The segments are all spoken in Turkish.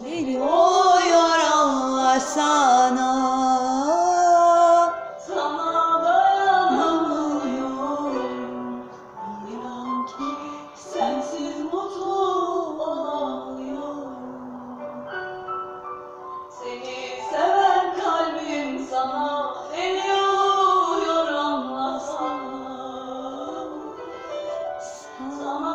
Veriyor Allah sana. Sana dayanamıyorum İnan sensiz mutlu olamıyorum. Seni seven kalbim sana Veriyor Allah sana. Sana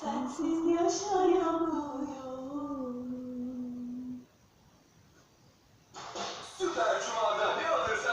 Sensiz yaşayamıyorum